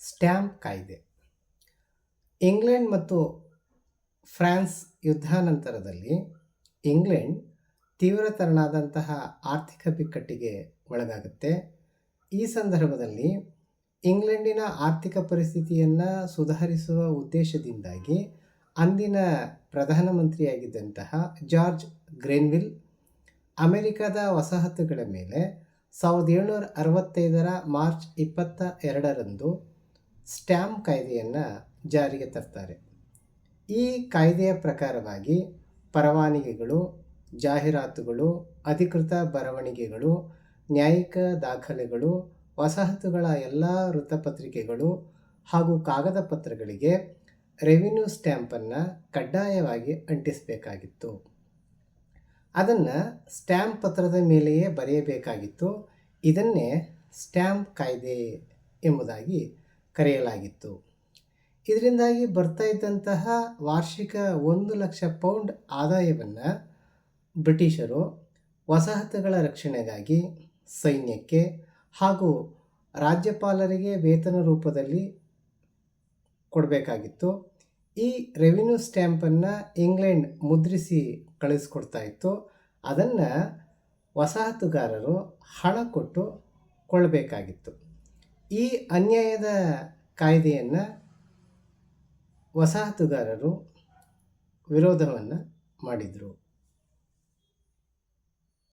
Stamp ಕಾಯ್ದೆ. England ಮತ್ತು France ಯುದ್ಧಾನಂತರದಲ್ಲಿ England ತೀವ್ರತರನಾದಂತಹ ಆರ್ಥಿಕ ಬಿಕ್ಕಟ್ಟಿಗೆ ಒಳಗಾಗುತ್ತೆ. ಈ ಸಂದರ್ಭದಲ್ಲಿ ಇಂಗ್ಲೆಂಡಿನ ಆರ್ಥಿಕ ಪರಿಸ್ಥಿತಿಯನ್ನು ಸುಧಾರಿಸುವ ಉದ್ದೇಶದಿಂದಾಗಿ ಅಂದಿನ ಪ್ರಧಾನಮಂತ್ರಿಯಾಗಿದ್ದಂತಹ ಜಾರ್ಜ್ ಗ್ರೇನ್ವಿಲ್ ಅಮೆರಿಕದ ವಸಾಹತುಗಳ ಮೇಲೆ ಸಾವಿರದ ಏಳ್ನೂರ ಅರವತ್ತೈದರ ಮಾರ್ಚ್ ಇಪ್ಪತ್ತ ಎರಡರಂದು ಸ್ಟ್ಯಾಂಪ್ ಕಾಯ್ದೆಯನ್ನು ಜಾರಿಗೆ ತರ್ತಾರೆ. ಈ ಕಾಯ್ದೆಯ ಪ್ರಕಾರವಾಗಿ ಪರವಾನಗಿಗಳು, ಜಾಹೀರಾತುಗಳು, ಅಧಿಕೃತ ಬರವಣಿಗೆಗಳು, ನ್ಯಾಯಿಕ ದಾಖಲೆಗಳು, ವಸಾಹತುಗಳ ಎಲ್ಲ ವೃತ್ತಪತ್ರಿಕೆಗಳು ಹಾಗೂ ಕಾಗದ ಪತ್ರಗಳಿಗೆ ರೆವಿನ್ಯೂ ಸ್ಟ್ಯಾಂಪನ್ನು ಕಡ್ಡಾಯವಾಗಿ ಅಂಟಿಸಬೇಕಾಗಿತ್ತು. ಅದನ್ನು ಸ್ಟ್ಯಾಂಪ್ ಪತ್ರದ ಮೇಲೆಯೇ ಬರೆಯಬೇಕಾಗಿತ್ತು. ಇದನ್ನೇ ಸ್ಟ್ಯಾಂಪ್ ಕಾಯ್ದೆ ಎಂಬುದಾಗಿ ಕರೆಯಲಾಗಿತ್ತು. ಇದರಿಂದಾಗಿ ಬರ್ತಾ ಇದ್ದಂತಹ ವಾರ್ಷಿಕ ಒಂದು ಲಕ್ಷ ಪೌಂಡ್ ಆದಾಯವನ್ನು ಬ್ರಿಟಿಷರು ವಸಾಹತುಗಳ ರಕ್ಷಣೆಗಾಗಿ ಸೈನ್ಯಕ್ಕೆ ಹಾಗೂ ರಾಜ್ಯಪಾಲರಿಗೆ ವೇತನ ರೂಪದಲ್ಲಿ ಕೊಡಬೇಕಾಗಿತ್ತು. ಈ ರೆವಿನ್ಯೂ ಸ್ಟ್ಯಾಂಪನ್ನು ಇಂಗ್ಲೆಂಡ್ ಮುದ್ರಿಸಿ ಕಳಿಸ್ಕೊಡ್ತಾ ಇತ್ತು. ಅದನ್ನು ವಸಾಹತುಗಾರರು ಹಣ ಕೊಟ್ಟು ಕೊಳ್ಳಬೇಕಾಗಿತ್ತು. ಈ ಅನ್ಯಾಯದ ಕಾಯ್ದೆಯನ್ನು ವಸಾಹತುಗಾರರು ವಿರೋಧವನ್ನು ಮಾಡಿದರು.